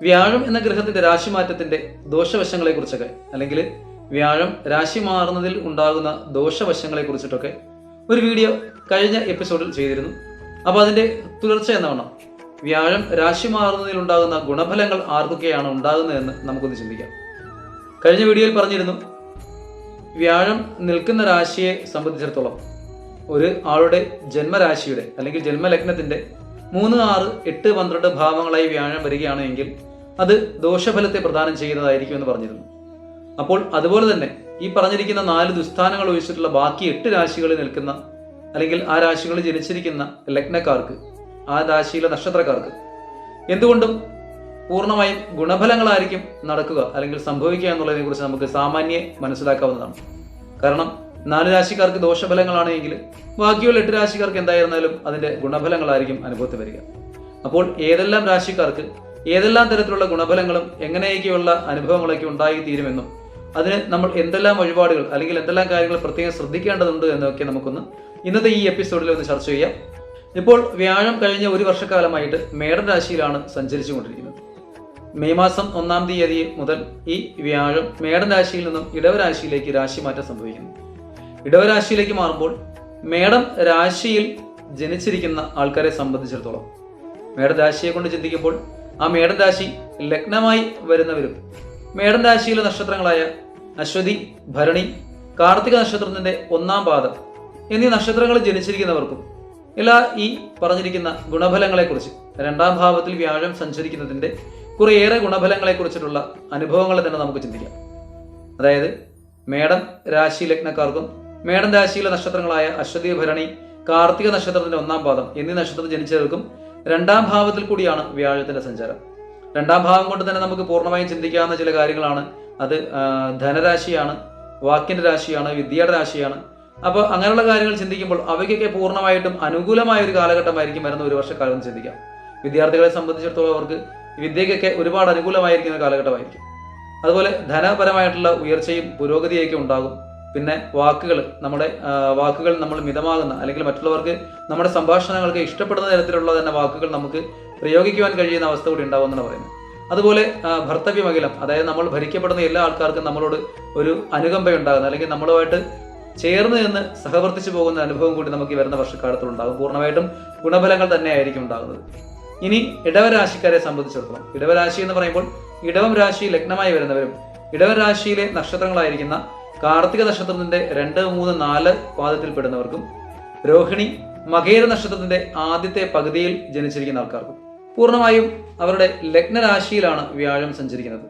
വ്യാഴം എന്ന ഗ്രഹത്തിന്റെ രാശിമാറ്റത്തിന്റെ ദോഷവശങ്ങളെക്കുറിച്ചൊക്കെ അല്ലെങ്കിൽ വ്യാഴം രാശി മാറുന്നതിൽ ഉണ്ടാകുന്ന ദോഷവശങ്ങളെ കുറിച്ചിട്ടൊക്കെ ഒരു വീഡിയോ കഴിഞ്ഞ എപ്പിസോഡിൽ ചെയ്തിരുന്നു. അപ്പോൾ അതിന്റെ തുടർച്ച എന്നവണ്ണം വ്യാഴം രാശി മാറുന്നതിൽ ഉണ്ടാകുന്ന ഗുണഫലങ്ങൾ ആർക്കൊക്കെയാണ് ഉണ്ടാകുന്നതെന്ന് നമുക്കൊന്ന് ചിന്തിക്കാം. കഴിഞ്ഞ വീഡിയോയിൽ പറഞ്ഞിരുന്നു വ്യാഴം നിൽക്കുന്ന രാശിയെ സംബന്ധിച്ചിടത്തോളം ഒരു ആളുടെ ജന്മരാശിയുടെ അല്ലെങ്കിൽ ജന്മലഗ്നത്തിന്റെ മൂന്ന് ആറ് എട്ട് പന്ത്രണ്ട് ഭാവങ്ങളായി വ്യാഴം വരികയാണെങ്കിൽ അത് ദോഷഫലത്തെ പ്രദാനം ചെയ്യുന്നതായിരിക്കും എന്ന് പറഞ്ഞിരുന്നു. അപ്പോൾ അതുപോലെ തന്നെ ഈ പറഞ്ഞിരിക്കുന്ന നാല് ദുസ്ഥാനങ്ങൾ ഒഴിച്ചിട്ടുള്ള ബാക്കി എട്ട് രാശികളിൽ നിൽക്കുന്ന അല്ലെങ്കിൽ ആ രാശികളിൽ ജനിച്ചിരിക്കുന്ന ലഗ്നക്കാർക്ക് ആ രാശിയിലെ നക്ഷത്രക്കാർക്ക് എന്തുകൊണ്ടും പൂർണമായും ഗുണഫലങ്ങളായിരിക്കും നടക്കുക അല്ലെങ്കിൽ സംഭവിക്കുക എന്നുള്ളതിനെ കുറിച്ച് നമുക്ക് സാമാന്യ മനസ്സിലാക്കാവുന്നതാണ്. കാരണം നാല് രാശിക്കാർക്ക് ദോഷഫലങ്ങളാണെങ്കിൽ ബാക്കിയുള്ള എട്ട് രാശിക്കാർക്ക് എന്തായിരുന്നാലും അതിന്റെ ഗുണഫലങ്ങളായിരിക്കും അനുഭവത്തിൽ വരിക. അപ്പോൾ ഏതെല്ലാം രാശിക്കാർക്ക് ഏതെല്ലാം തരത്തിലുള്ള ഗുണഫലങ്ങളും എങ്ങനെയൊക്കെയുള്ള അനുഭവങ്ങളൊക്കെ ഉണ്ടായി തീരുമെന്നും അതിന് നമ്മൾ എന്തെല്ലാം വഴിപാടുകൾ അല്ലെങ്കിൽ എന്തെല്ലാം കാര്യങ്ങൾ പ്രത്യേകം ശ്രദ്ധിക്കേണ്ടതുണ്ട് എന്നൊക്കെ നമുക്കൊന്ന് ഇന്നത്തെ ഈ എപ്പിസോഡിൽ ഒന്ന് ചർച്ച ചെയ്യാം. ഇപ്പോൾ വ്യാഴം കഴിഞ്ഞ ഒരു വർഷക്കാലമായിട്ട് മേടൻ രാശിയിലാണ് സഞ്ചരിച്ചു കൊണ്ടിരിക്കുന്നത് മെയ് മാസം ഒന്നാം തീയതി മുതൽ ഈ വ്യാഴം മേടൻ രാശിയിൽ നിന്നും ഇടവരാശിയിലേക്ക് രാശിമാറ്റം സംഭവിക്കുന്നു. ഇടവരാശിയിലേക്ക് മാറുമ്പോൾ മേടം രാശിയിൽ ജനിച്ചിരിക്കുന്ന ആൾക്കാരെ സംബന്ധിച്ചിടത്തോളം മേടരാശിയെ കൊണ്ട് ചിന്തിക്കുമ്പോൾ ആ മേടൻ രാശി ലഗ്നമായി വരുന്നവരും. മേടൻ രാശിയിലെ നക്ഷത്രങ്ങളായ അശ്വതി ഭരണി കാർത്തിക നക്ഷത്രത്തിന്റെ ഒന്നാം പാദം എന്നീ നക്ഷത്രങ്ങളിൽ ജനിച്ചിരിക്കുന്നവർക്കും എല്ലാ ഈ പറഞ്ഞിരിക്കുന്ന ഗുണഫലങ്ങളെക്കുറിച്ച് രണ്ടാം ഭാവത്തിൽ വ്യാഴം സഞ്ചരിക്കുന്നതിന്റെ കുറേയേറെ ഗുണഫലങ്ങളെക്കുറിച്ചിട്ടുള്ള അനുഭവങ്ങളെ തന്നെ നമുക്ക് ചിന്തിക്കാം. അതായത് മേടം രാശി ലഗ്നക്കാർക്കും മേടം രാശിയിലെ നക്ഷത്രങ്ങളായ അശ്വതി ഭരണി കാർത്തിക നക്ഷത്രത്തിന്റെ ഒന്നാം പാദം എന്നീ നക്ഷത്രത്തിൽ ജനിച്ചവർക്കും രണ്ടാം ഭാവത്തിൽ കൂടിയാണ് വ്യാഴത്തിന്റെ സഞ്ചാരം. രണ്ടാം ഭാവം കൊണ്ട് തന്നെ നമുക്ക് പൂർണമായും ചിന്തിക്കാവുന്ന ചില കാര്യങ്ങളാണ്. അത് ധനരാശിയാണ് വാക്കിന്റെ രാശിയാണ് വിദ്യയുടെ രാശിയാണ്. അപ്പോൾ അങ്ങനെയുള്ള കാര്യങ്ങൾ ചിന്തിക്കുമ്പോൾ അവയ്ക്കൊക്കെ പൂർണമായിട്ടും അനുകൂലമായ ഒരു കാലഘട്ടമായിരിക്കും വരുന്ന ഒരു വർഷക്കാലം ചിന്തിക്കാം. വിദ്യാർത്ഥികളെ സംബന്ധിച്ചിടത്തോളം അവർക്ക് വിദ്യയ്ക്കൊക്കെ ഒരുപാട് അനുകൂലമായിരിക്കുന്ന കാലഘട്ടമായിരിക്കും. അതുപോലെ ധനപരമായിട്ടുള്ള ഉയർച്ചയും പുരോഗതിയൊക്കെ ഉണ്ടാകും. പിന്നെ വാക്കുകൾ നമ്മുടെ വാക്കുകൾ നമ്മൾ മിതമാകുന്ന അല്ലെങ്കിൽ മറ്റുള്ളവർക്ക് നമ്മുടെ സംഭാഷണങ്ങൾക്ക് ഇഷ്ടപ്പെടുന്ന തരത്തിലുള്ള തന്നെ വാക്കുകൾ നമുക്ക് പ്രയോഗിക്കുവാൻ കഴിയുന്ന അവസ്ഥ കൂടി ഉണ്ടാവും എന്നാണ് പറയുന്നത്. അതുപോലെ ആ, ഭർത്തവ്യമകലം അതായത് നമ്മൾ ഭരിക്കപ്പെടുന്ന എല്ലാ ആൾക്കാർക്കും നമ്മളോട് ഒരു അനുകമ്പ ഉണ്ടാകുന്ന അല്ലെങ്കിൽ നമ്മളുമായിട്ട് ചേർന്ന് നിന്ന് സഹവർത്തിച്ചു പോകുന്ന അനുഭവം കൂടി നമുക്ക് ഈ വരുന്ന വർഷക്കാലത്തിൽ ഉണ്ടാകും. പൂർണമായിട്ടും ഗുണഫലങ്ങൾ തന്നെ ആയിരിക്കും ഉണ്ടാകുന്നത്. ഇനി ഇടവരാശിക്കാരെ സംബന്ധിച്ചിടത്തോളം ഇടവരാശി എന്ന് പറയുമ്പോൾ ഇടവം രാശി ലഗ്നമായി വരുന്നവരും ഇടവരാശിയിലെ നക്ഷത്രങ്ങളായിരിക്കുന്ന കാർത്തിക നക്ഷത്രത്തിന്റെ രണ്ട് മൂന്ന് നാല് പാദത്തിൽപ്പെടുന്നവർക്കും രോഹിണി മകേര നക്ഷത്രത്തിന്റെ ആദ്യത്തെ പകുതിയിൽ ജനിച്ചിരിക്കുന്ന ആൾക്കാർക്കും. പൂർണമായും അവരുടെ ലഗ്നരാശിയിലാണ് വ്യാഴം സഞ്ചരിക്കുന്നത്.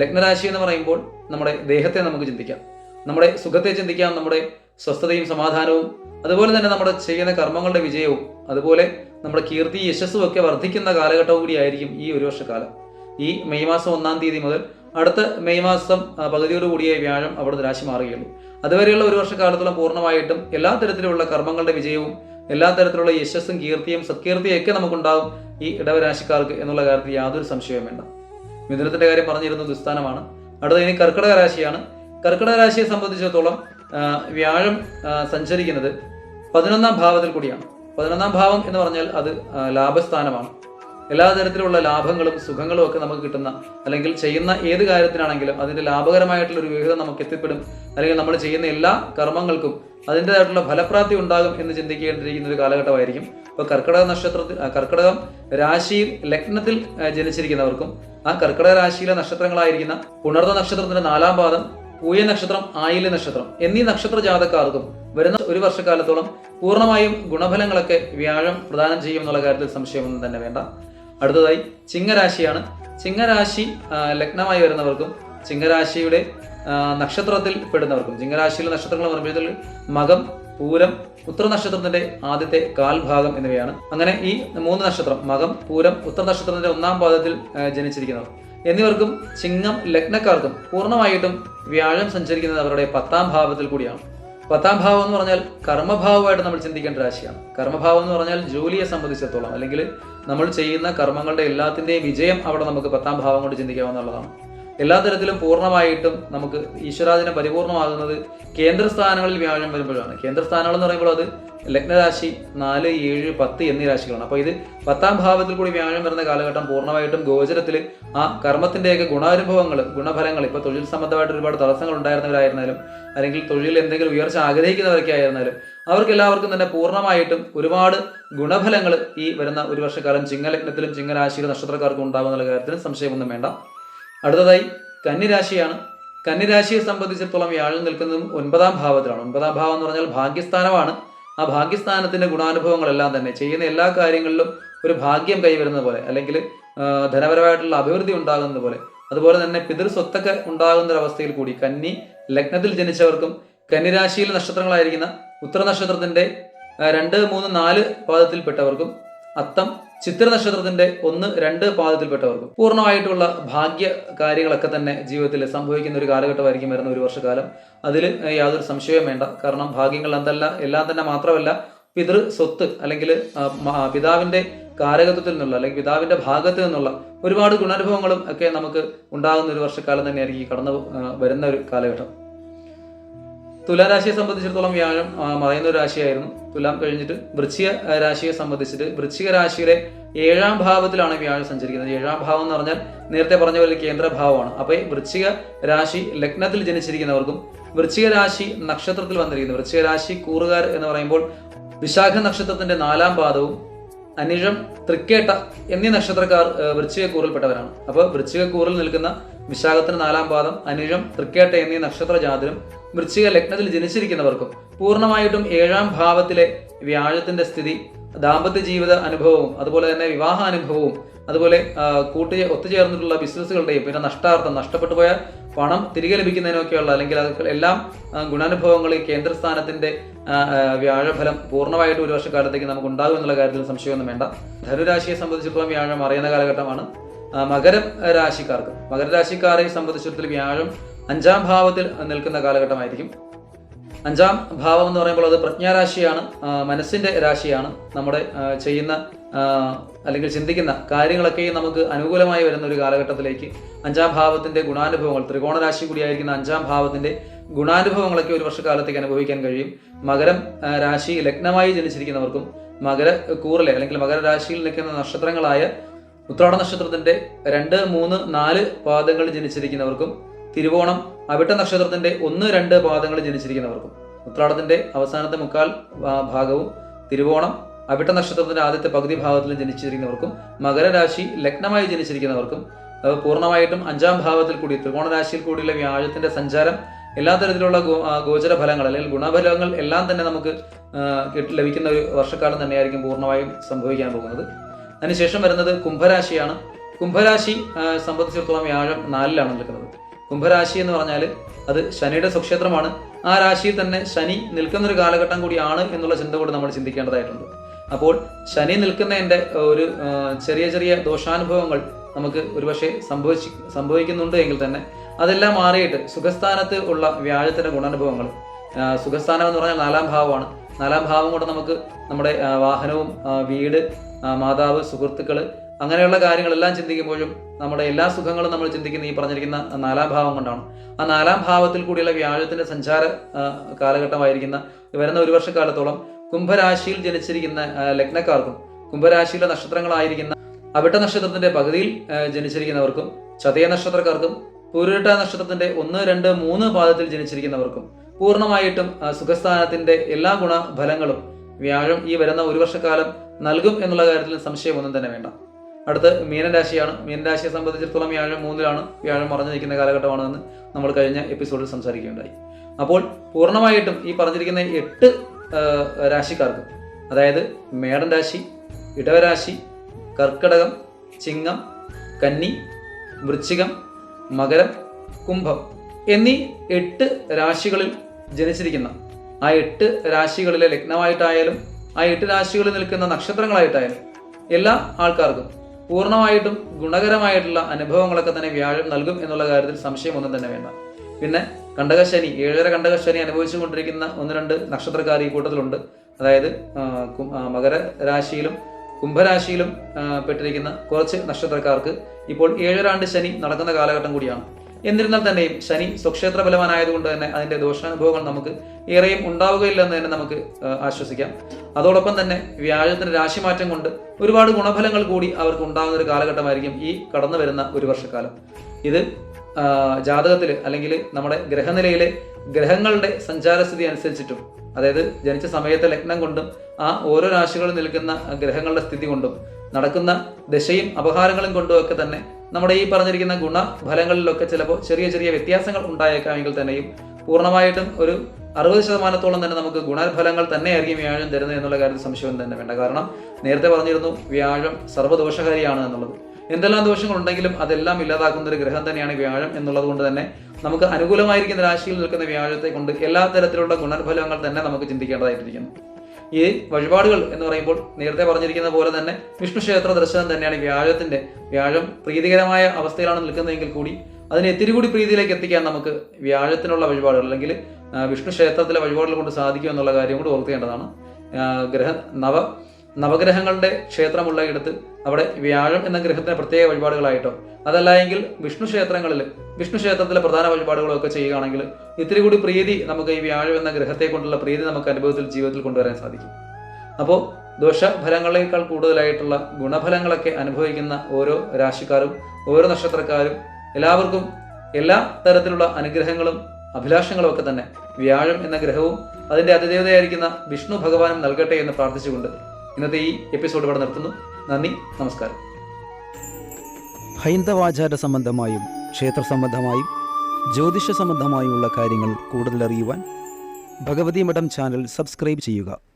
ലഗ്നരാശി എന്ന് പറയുമ്പോൾ നമ്മുടെ ദേഹത്തെ നമുക്ക് ചിന്തിക്കാം. നമ്മുടെ സുഖത്തെ ചിന്തിക്കാം നമ്മുടെ സ്വസ്ഥതയും സമാധാനവും അതുപോലെ തന്നെ നമ്മുടെ ചെയ്യുന്ന കർമ്മങ്ങളുടെ വിജയവും അതുപോലെ നമ്മുടെ കീർത്തി യശസ്സും ഒക്കെ വർദ്ധിക്കുന്ന കാലഘട്ടവും കൂടിയായിരിക്കും ഈ ഒരു വർഷക്കാലം. ഈ മെയ് മാസം ഒന്നാം തീയതി മുതൽ അടുത്ത മെയ് മാസം പകുതിയോടുകൂടിയ വ്യാഴം അവിടുന്ന് രാശി മാറുകയുള്ളൂ. അതുവരെയുള്ള ഒരു വർഷക്കാലത്തോളം പൂർണമായിട്ടും എല്ലാ തരത്തിലുള്ള കർമ്മങ്ങളുടെ വിജയവും എല്ലാ തരത്തിലുള്ള യശസ്സും കീർത്തിയും സത്കീർത്തിയും ഒക്കെ നമുക്കുണ്ടാകും ഈ ഇടവരാശിക്കാർക്ക് എന്നുള്ള കാര്യത്തിൽ യാതൊരു സംശയവും വേണ്ട. മിഥുനത്തിന്റെ കാര്യം പറഞ്ഞിരുന്ന ദുസ്ഥാനമാണ്. അടുത്ത ഇനി കർക്കിടക രാശിയാണ്. കർക്കിടക രാശിയെ സംബന്ധിച്ചിടത്തോളം വ്യാഴം സഞ്ചരിക്കുന്നത് പതിനൊന്നാം ഭാവത്തിൽ കൂടിയാണ്. പതിനൊന്നാം ഭാവം എന്ന് പറഞ്ഞാൽ അത് ലാഭസ്ഥാനമാണ്. എല്ലാ തരത്തിലുള്ള ലാഭങ്ങളും സുഖങ്ങളും ഒക്കെ നമുക്ക് കിട്ടുന്ന അല്ലെങ്കിൽ ചെയ്യുന്ന ഏത് കാര്യത്തിനാണെങ്കിലും അതിന്റെ ലാഭകരമായിട്ടുള്ള ഒരു വിഹിതം നമുക്ക് എത്തിപ്പെടും. അല്ലെങ്കിൽ നമ്മൾ ചെയ്യുന്ന എല്ലാ കർമ്മങ്ങൾക്കും അതിന്റെതായിട്ടുള്ള ഫലപ്രാപ്തി ഉണ്ടാകും എന്ന് ചിന്തിക്കേണ്ടിയിരിക്കുന്ന ഒരു കാലഘട്ടമായിരിക്കും. ഇപ്പോൾ കർക്കിടക നക്ഷത്രത്തിൽ കർക്കിടകം രാശിയിൽ ലഗ്നത്തിൽ ജനിച്ചിരിക്കുന്നവർക്കും ആ കർക്കിടക രാശിയിലെ നക്ഷത്രങ്ങളായിരിക്കുന്ന പുണർന്ന നക്ഷത്രത്തിന്റെ നാലാം പാദം പൂയ നക്ഷത്രം ആയില്യ നക്ഷത്രം എന്നീ നക്ഷത്ര ജാതക്കാർക്കും വരുന്ന ഒരു വർഷക്കാലത്തോളം പൂർണമായും ഗുണഫലങ്ങളൊക്കെ വ്യാഴം പ്രദാനം ചെയ്യും എന്നുള്ള കാര്യത്തിൽ സംശയമൊന്നും തന്നെ വേണ്ട. അടുത്തതായി ചിങ്ങരാശിയാണ്. ചിങ്ങരാശി ലഗ്നമായി വരുന്നവർക്കും ചിങ്ങരാശിയുടെ നക്ഷത്രത്തിൽ പെടുന്നവർക്കും ചിങ്ങരാശിയിലെ നക്ഷത്രങ്ങൾ പറയുമ്പോൾ മകം പൂരം ഉത്തര നക്ഷത്രത്തിന്റെ ആദ്യത്തെ കാൽഭാഗം എന്നിവയാണ്. അങ്ങനെ ഈ മൂന്ന് നക്ഷത്രം മകം പൂരം ഉത്തര നക്ഷത്രത്തിന്റെ ഒന്നാം പാദത്തിൽ ജനിച്ചിരിക്കുന്നവർ. എന്നിവർക്കും ചിങ്ങം ലഗ്നക്കാർക്കും പൂർണമായിട്ടും വ്യാഴം സഞ്ചരിക്കുന്നത് അവരുടെ പത്താം ഭാവത്തിൽ കൂടിയാണ്. പത്താം ഭാവം എന്ന് പറഞ്ഞാൽ കർമ്മഭാവമായിട്ട് നമ്മൾ ചിന്തിക്കേണ്ട രാശിയാണ്. കർമ്മഭാവം എന്ന് പറഞ്ഞാൽ ജോലിയെ സംബന്ധിച്ചിടത്തോളം അല്ലെങ്കിൽ നമ്മൾ ചെയ്യുന്ന കർമ്മങ്ങളുടെ എല്ലാത്തിന്റെയും വിജയം അവിടെ നമുക്ക് പത്താം ഭാവം കൊണ്ട് ചിന്തിക്കാവുന്നതാണ്. എല്ലാ തരത്തിലും പൂർണമായിട്ടും നമുക്ക് ഈശ്വരാധീനം പരിപൂർണമാകുന്നത് കേന്ദ്രസ്ഥാനങ്ങളിൽ വ്യാഴം വരുമ്പോഴാണ്. കേന്ദ്രസ്ഥാനങ്ങൾ എന്ന് പറയുമ്പോൾ അത് ലഗ്നരാശി നാല് ഏഴ് പത്ത് എന്നീ രാശികളാണ്. അപ്പോൾ ഇത് പത്താം ഭാവത്തിൽ കൂടി വ്യാഴം വരുന്ന കാലഘട്ടം പൂർണമായിട്ടും ഗോചരത്തിൽ ആ കർമ്മത്തിന്റെയൊക്കെ ഗുണാനുഭവങ്ങൾ ഗുണഫലങ്ങൾ ഇപ്പോൾ തൊഴിൽ സംബന്ധമായിട്ട് ഒരുപാട് തടസ്സങ്ങൾ ഉണ്ടായിരുന്നവരായിരുന്നാലും അല്ലെങ്കിൽ തൊഴിൽ എന്തെങ്കിലും ഉയർച്ച ആഗ്രഹിക്കുന്നവരൊക്കെ ആയിരുന്നാലും അവർക്ക് എല്ലാവർക്കും തന്നെ പൂർണമായിട്ടും ഒരുപാട് ഗുണഫലങ്ങൾ ഈ വരുന്ന ഒരു വർഷക്കാലം ചിങ്ങലഗ്നത്തിലും ചിങ്ങരാശിയിലും നക്ഷത്രക്കാർക്കും ഉണ്ടാകുന്ന കാര്യത്തിന് സംശയമൊന്നും വേണ്ട. അടുത്തതായി കന്നിരാശിയാണ്. കന്നിരാശിയെ സംബന്ധിച്ചിടത്തോളം വ്യാഴം നിൽക്കുന്നതും ഒൻപതാം ഭാവത്തിലാണ്. ഒൻപതാം ഭാവം എന്ന് പറഞ്ഞാൽ ഭാഗ്യസ്ഥാനമാണ്. ആ ഭാഗ്യസ്ഥാനത്തിന്റെ ഗുണാനുഭവങ്ങളെല്ലാം തന്നെ ചെയ്യുന്ന എല്ലാ കാര്യങ്ങളിലും ഒരു ഭാഗ്യം കൈവരുന്നത് പോലെ അല്ലെങ്കിൽ ധനപരമായിട്ടുള്ള അഭിവൃദ്ധി ഉണ്ടാകുന്നത് പോലെ. അതുപോലെ തന്നെ പിതൃ സ്വത്തൊക്കെ ഉണ്ടാകുന്ന ഒരു അവസ്ഥയിൽ കൂടി കന്നി ലഗ്നത്തിൽ ജനിച്ചവർക്കും കന്നിരാശിയിൽ നക്ഷത്രങ്ങളായിരിക്കുന്ന ഉത്തര നക്ഷത്രത്തിന്റെ രണ്ട് മൂന്ന് നാല് പാദത്തിൽപ്പെട്ടവർക്കും അത്തം ചിത്ര നക്ഷത്രത്തിന്റെ ഒന്ന് രണ്ട് പാദത്തിൽപ്പെട്ടവർക്കും പൂർണമായിട്ടുള്ള ഭാഗ്യ കാര്യങ്ങളൊക്കെ തന്നെ ജീവിതത്തിൽ സംഭവിക്കുന്ന ഒരു കാലഘട്ടമായിരിക്കും വരുന്ന ഒരു വർഷക്കാലം. അതിൽ യാതൊരു സംശയവും വേണ്ട. കാരണം ഭാഗ്യങ്ങൾ എന്തല്ല എല്ലാം തന്നെ മാത്രമല്ല പിതൃ സ്വത്ത് അല്ലെങ്കിൽ പിതാവിന്റെ കാരകത്വത്തിൽ നിന്നുള്ള അല്ലെങ്കിൽ പിതാവിന്റെ ഭാഗത്ത് നിന്നുള്ള ഒരുപാട് ഗുണാനുഭവങ്ങളും ഒക്കെ നമുക്ക് ഉണ്ടാകുന്ന ഒരു വർഷക്കാലം തന്നെയായിരിക്കും കടന്നു വരുന്ന ഒരു കാലഘട്ടം. തുലാരാശിയെ സംബന്ധിച്ചിടത്തോളം വ്യാഴം മറയുന്ന ഒരു രാശിയായിരുന്നു. തുലാം കഴിഞ്ഞിട്ട് വൃശ്ചിക രാശിയെ സംബന്ധിച്ചിട്ട് വൃശ്ചിക രാശിയുടെ ഏഴാം ഭാവത്തിലാണ് വ്യാഴം സഞ്ചരിക്കുന്നത്. ഏഴാം ഭാവം എന്ന് പറഞ്ഞാൽ നേരത്തെ പറഞ്ഞ പോലെ കേന്ദ്രഭാവമാണ്. അപ്പോൾ ഈ വൃശ്ചിക രാശി ലഗ്നത്തിൽ ജനിച്ചിരിക്കുന്നവർക്കും വൃശ്ചിക രാശി നക്ഷത്രത്തിൽ വന്നിരിക്കുന്നു. വൃശ്ചിക രാശി കൂറുകാർ എന്ന് പറയുമ്പോൾ വിശാഖ നക്ഷത്രത്തിന്റെ നാലാം പാദവും അനിഴം തൃക്കേട്ട എന്നീ നക്ഷത്രക്കാർ വൃശ്ചികക്കൂറിൽപ്പെട്ടവരാണ്. അപ്പോൾ വൃശ്ചികക്കൂറിൽ നിൽക്കുന്ന വിശാഖത്തിന് നാലാം പാദം അനിഴം തൃക്കേട്ട എന്നീ നക്ഷത്ര ജാതിലും വൃശ്ചിക ലഗ്നത്തിൽ ജനിച്ചിരിക്കുന്നവർക്കും പൂർണമായിട്ടും ഏഴാം ഭാവത്തിലെ വ്യാഴത്തിന്റെ സ്ഥിതി ദാമ്പത്യ ജീവിത അനുഭവവും അതുപോലെ തന്നെ വിവാഹ അനുഭവവും അതുപോലെ കൂട്ടി ഒത്തുചേർന്നിട്ടുള്ള ബിസിനസ്സുകളുടെയും പിന്നെ നഷ്ടാർത്ഥം നഷ്ടപ്പെട്ടു പോയ പണം തിരികെ ലഭിക്കുന്നതിനൊക്കെയുള്ള അല്ലെങ്കിൽ അത് എല്ലാം ഗുണാനുഭവങ്ങൾ ഈ കേന്ദ്രസ്ഥാനത്തിന്റെ വ്യാഴഫലം പൂർണമായിട്ട് ഒരു വർഷക്കാലത്തേക്ക് നമുക്ക് ഉണ്ടാകും എന്നുള്ള കാര്യത്തിൽ സംശയമൊന്നും വേണ്ട. ധനുരാശിയെ സംബന്ധിച്ചിടത്തോളം വ്യാഴം അറിയുന്ന കാലഘട്ടമാണ്. മകരം രാശിക്കാർക്ക്. മകരരാശിക്കാരെ സംബന്ധിച്ചിടത്തോളം വ്യാഴം അഞ്ചാം ഭാവത്തിൽ നിൽക്കുന്ന കാലഘട്ടമായിരിക്കും. അഞ്ചാം ഭാവം എന്ന് പറയുമ്പോൾ അത് പ്രജ്ഞാരാശിയാണ് മനസ്സിന്റെ രാശിയാണ്. നമ്മുടെ ചെയ്യുന്ന അല്ലെങ്കിൽ ചിന്തിക്കുന്ന കാര്യങ്ങളൊക്കെയും നമുക്ക് അനുകൂലമായി വരുന്ന ഒരു കാലഘട്ടത്തിലേക്ക് അഞ്ചാം ഭാവത്തിന്റെ ഗുണാനുഭവങ്ങൾ ത്രികോണരാശി കൂടിയായിരിക്കുന്ന അഞ്ചാം ഭാവത്തിന്റെ ഗുണാനുഭവങ്ങളൊക്കെ ഒരു വർഷക്കാലത്തേക്ക് അനുഭവിക്കാൻ കഴിയും. മകരം രാശി ലഗ്നമായി ജനിച്ചിരിക്കുന്നവർക്കും മകര കൂറിലെ അല്ലെങ്കിൽ മകരരാശിയിൽ നിൽക്കുന്ന നക്ഷത്രങ്ങളായ ഉത്രാട നക്ഷത്രത്തിന്റെ രണ്ട് മൂന്ന് നാല് പാദങ്ങൾ ജനിച്ചിരിക്കുന്നവർക്കും തിരുവോണം അവിട്ട നക്ഷത്രത്തിന്റെ ഒന്ന് രണ്ട് പാദങ്ങൾ ജനിച്ചിരിക്കുന്നവർക്കും ഉത്രാടത്തിന്റെ അവസാനത്തെ മുക്കാൽ ഭാഗവും തിരുവോണം അവിട്ട നക്ഷത്രത്തിന്റെ ആദ്യത്തെ പകുതി ഭാഗത്തിലും ജനിച്ചിരിക്കുന്നവർക്കും മകരരാശി ലഗ്നമായി ജനിച്ചിരിക്കുന്നവർക്കും പൂർണമായിട്ടും അഞ്ചാം ഭാവത്തിൽ കൂടി ത്രികോണ രാശിയിൽ കൂടിയുള്ള വ്യാഴത്തിന്റെ സഞ്ചാരം എല്ലാ തരത്തിലുള്ള ഗോചര ഫലങ്ങൾ അല്ലെങ്കിൽ ഗുണഫലങ്ങൾ എല്ലാം തന്നെ നമുക്ക് ലഭിക്കുന്ന ഒരു വർഷക്കാലം തന്നെയായിരിക്കും പൂർണമായും സംഭവിക്കാൻ പോകുന്നത്. അതിനുശേഷം വരുന്നത് കുംഭരാശിയാണ്. കുംഭരാശി സംബന്ധിച്ചിടത്തോളം വ്യാഴം നാലിലാണ് നിൽക്കുന്നത്. കുംഭരാശി എന്ന് പറഞ്ഞാൽ അത് ശനിയുടെ സ്വക്ഷേത്രമാണ്. ആ രാശിയിൽ തന്നെ ശനി നിൽക്കുന്ന ഒരു കാലഘട്ടം കൂടിയാണ് എന്നുള്ള ചിന്ത കൂടി നമ്മൾ ചിന്തിക്കേണ്ടതായിട്ടുണ്ട്. അപ്പോൾ ശനി നിൽക്കുന്നതിന്റെ ഒരു ചെറിയ ചെറിയ ദോഷാനുഭവങ്ങൾ നമുക്ക് ഒരുപക്ഷെ സംഭവിച്ച് സംഭവിക്കുന്നുണ്ട് എങ്കിൽ തന്നെ അതെല്ലാം മാറിയിട്ട് സുഖസ്ഥാനത്ത് ഉള്ള വ്യാഴത്തിന്റെ ഗുണാനുഭവങ്ങൾ സുഖസ്ഥാനം എന്ന് പറഞ്ഞാൽ നാലാം ഭാവമാണ്. നാലാം ഭാവം കൊണ്ട് നമുക്ക് നമ്മുടെ വാഹനവും വീട് മാതാവ് സുഹൃത്തുക്കൾ അങ്ങനെയുള്ള കാര്യങ്ങളെല്ലാം ചിന്തിക്കുമ്പോഴും നമ്മുടെ എല്ലാ സുഖങ്ങളും നമ്മൾ ചിന്തിക്കുന്ന ഈ പറഞ്ഞിരിക്കുന്ന നാലാം ഭാവം കൊണ്ടാണ്. ആ നാലാം ഭാവത്തിൽ കൂടിയുള്ള വ്യാഴത്തിന്റെ സഞ്ചാര കാലഘട്ടമായിരിക്കുന്ന വരുന്ന ഒരു വർഷക്കാലത്തോളം കുംഭരാശിയിൽ ജനിച്ചിരിക്കുന്ന ലഗ്നക്കാർക്കും കുംഭരാശിയിലെ നക്ഷത്രങ്ങളായിരിക്കുന്ന അവിട്ട നക്ഷത്രത്തിന്റെ പകുതിയിൽ ജനിച്ചിരിക്കുന്നവർക്കും ചതയ നക്ഷത്രക്കാർക്കും പുരുട്ട നക്ഷത്രത്തിന്റെ ഒന്ന് രണ്ട് മൂന്ന് പാദത്തിൽ ജനിച്ചിരിക്കുന്നവർക്കും പൂർണമായിട്ടും സുഖസ്ഥാനത്തിന്റെ എല്ലാ ഗുണഫലങ്ങളും വ്യാഴം ഈ വരുന്ന ഒരു വർഷക്കാലം നൽകും എന്നുള്ള കാര്യത്തിൽ സംശയമൊന്നും തന്നെ വേണ്ട. അടുത്ത് മീനരാശിയാണ് മീനരാശിയെ സംബന്ധിച്ചിടത്തോളം വ്യാഴം മൂന്നിലാണ്. വ്യാഴം മറഞ്ഞു നിൽക്കുന്ന കാലഘട്ടമാണെന്ന് നമ്മൾ കഴിഞ്ഞ എപ്പിസോഡിൽ സംസാരിക്കുകയുണ്ടായി. അപ്പോൾ പൂർണമായിട്ടും ഈ പറഞ്ഞിരിക്കുന്ന എട്ട് രാശിക്കാർക്കും അതായത് മേടൻ രാശി ഇടവരാശി കർക്കിടകം ചിങ്ങം കന്നി വൃശ്ചികം മകരം കുംഭം എന്നീ എട്ട് രാശികളിൽ ജനിച്ചിരിക്കുന്ന ആ എട്ട് രാശികളിലെ ലഗ്നമായിട്ടായാലും ആ എട്ട് രാശികളിൽ നിൽക്കുന്ന നക്ഷത്രങ്ങളായിട്ടായാലും എല്ലാ ആൾക്കാർക്കും പൂർണമായിട്ടും ഗുണകരമായിട്ടുള്ള അനുഭവങ്ങളൊക്കെ തന്നെ വ്യാഴം നൽകും എന്നുള്ള കാര്യത്തിൽ സംശയമൊന്നും തന്നെ വേണ്ട. പിന്നെ കണ്ടകശനി ഏഴര കണ്ടകശനി അനുഭവിച്ചുകൊണ്ടിരിക്കുന്ന ഒന്ന് രണ്ട് നക്ഷത്രക്കാർ ഈ കൂട്ടത്തിലുണ്ട്. അതായത് മകര രാശിയിലും കുംഭരാശിയിലും പെട്ടിരിക്കുന്ന കുറച്ച് നക്ഷത്രക്കാർക്ക് ഇപ്പോൾ ഏഴരാണ്ട് ശനി നടക്കുന്ന കാലഘട്ടം കൂടിയാണ്. എന്നിരുന്നാൽ തന്നെയും ശനി സ്വക്ഷേത്ര ബലവാനായതുകൊണ്ട് തന്നെ അതിന്റെ ദോഷാനുഭവങ്ങൾ നമുക്ക് ഏറെയും ഉണ്ടാവുകയില്ല എന്ന് തന്നെ നമുക്ക് ആശ്വസിക്കാം. അതോടൊപ്പം തന്നെ വ്യാഴത്തിന്റെ രാശിമാറ്റം കൊണ്ട് ഒരുപാട് ഗുണഫലങ്ങൾ കൂടി അവർക്ക് ഉണ്ടാകുന്ന ഒരു കാലഘട്ടമായിരിക്കും ഈ കടന്നു വരുന്ന ഒരു വർഷക്കാലം. ഇത് ജാതകത്തിൽ അല്ലെങ്കിൽ നമ്മുടെ ഗ്രഹനിലയിലെ ഗ്രഹങ്ങളുടെ സഞ്ചാരസ്ഥിതി അനുസരിച്ചിട്ടും അതായത് ജനിച്ച സമയത്തെ ലഗ്നം കൊണ്ടും ആ ഓരോ രാശികളിൽ നിൽക്കുന്ന ഗ്രഹങ്ങളുടെ സ്ഥിതി കൊണ്ടും നടക്കുന്ന ദശയും അപഹാരങ്ങളും കൊണ്ടും ഒക്കെ തന്നെ നമ്മുടെ ഈ പറഞ്ഞിരിക്കുന്ന ഗുണഫലങ്ങളിലൊക്കെ ചിലപ്പോൾ ചെറിയ ചെറിയ വ്യത്യാസങ്ങൾ ഉണ്ടായേക്കാമെങ്കിൽ തന്നെയും പൂർണമായിട്ടും ഒരു അറുപത് ശതമാനത്തോളം തന്നെ നമുക്ക് ഗുണഫലങ്ങൾ തന്നെയായിരിക്കും വ്യാഴം തരുന്നത് എന്നുള്ള കാര്യത്തിൽ സംശയം തന്നെ വേണ്ട. കാരണം നേരത്തെ പറഞ്ഞിരുന്നു വ്യാഴം സർവദോഷകാരിയാണ് എന്നുള്ളത്. എന്തെല്ലാം ദോഷങ്ങൾ ഉണ്ടെങ്കിലും അതെല്ലാം ഇല്ലാതാക്കുന്ന ഒരു ഗ്രഹം തന്നെയാണ് വ്യാഴം എന്നുള്ളത് കൊണ്ട് തന്നെ നമുക്ക് അനുകൂലമായിരിക്കുന്ന രാശിയിൽ നിൽക്കുന്ന വ്യാഴത്തെ കൊണ്ട് എല്ലാ തരത്തിലുള്ള ഗുണഫലങ്ങൾ തന്നെ നമുക്ക് ചിന്തിക്കേണ്ടതായിട്ടിരിക്കുന്നു. ഈ വഴിപാടുകൾ എന്ന് പറയുമ്പോൾ നേരത്തെ പറഞ്ഞിരിക്കുന്ന പോലെ തന്നെ വിഷ്ണു ക്ഷേത്ര ദർശനം തന്നെയാണ് വ്യാഴത്തിന്റെ. വ്യാഴം പ്രീതികരമായ അവസ്ഥയിലാണ് നിൽക്കുന്നതെങ്കിൽ കൂടി അതിനെ ഇത്തിരി കൂടി പ്രീതിയിലേക്ക് എത്തിക്കാൻ നമുക്ക് വ്യാഴത്തിനുള്ള വഴിപാടുകൾ അല്ലെങ്കിൽ വിഷ്ണു ക്ഷേത്രത്തിലെ വഴിപാടുകൾ കൊണ്ട് സാധിക്കും എന്നുള്ള കാര്യം കൂടി ഓർത്തേണ്ടതാണ് ഗ്രഹ നവ നവഗ്രഹങ്ങളുടെ ക്ഷേത്രമുള്ള ഇടത്ത് അവിടെ വ്യാഴം എന്ന ഗ്രഹത്തിന് പ്രത്യേക വഴിപാടുകളായിട്ടോ അതല്ല എങ്കിൽ വിഷ്ണു ക്ഷേത്രങ്ങളിൽ വിഷ്ണു ക്ഷേത്രത്തിലെ പ്രധാന വഴിപാടുകളൊക്കെ ചെയ്യുകയാണെങ്കിൽ ഇത്തിരി കൂടി പ്രീതി നമുക്ക് ഈ വ്യാഴം എന്ന ഗ്രഹത്തെ കൊണ്ടുള്ള പ്രീതി നമുക്ക് അനുഭവത്തിൽ ജീവിതത്തിൽ കൊണ്ടുവരാൻ സാധിക്കും. അപ്പോൾ ദോഷഫലങ്ങളേക്കാൾ കൂടുതലായിട്ടുള്ള ഗുണഫലങ്ങളൊക്കെ അനുഭവിക്കുന്ന ഓരോ രാശിക്കാരും ഓരോ നക്ഷത്രക്കാരും എല്ലാവർക്കും എല്ലാ തരത്തിലുള്ള അനുഗ്രഹങ്ങളും അഭിലാഷങ്ങളും ഒക്കെ തന്നെ. വ്യാഴം എന്ന ഗ്രഹവും അതിന്റെ അതിദേവതയായിരിക്കുന്ന വിഷ്ണു ഭഗവാനും നൽകട്ടെ എന്ന് പ്രാർത്ഥിച്ചുകൊണ്ട് ഇന്നത്തെ ഈ എപ്പിസോഡ് ഇവിടെ നിർത്തുന്നു. നന്ദി നമസ്കാരം. ഹൈന്ദവാചാര സംബന്ധമായും ക്ഷേത്ര സംബന്ധമായും ജ്യോതിഷ സംബന്ധമായുമുള്ള കാര്യങ്ങൾ കൂടുതൽ അറിയുവാൻ ഭഗവതി മഠം ചാനൽ സബ്സ്ക്രൈബ് ചെയ്യുക.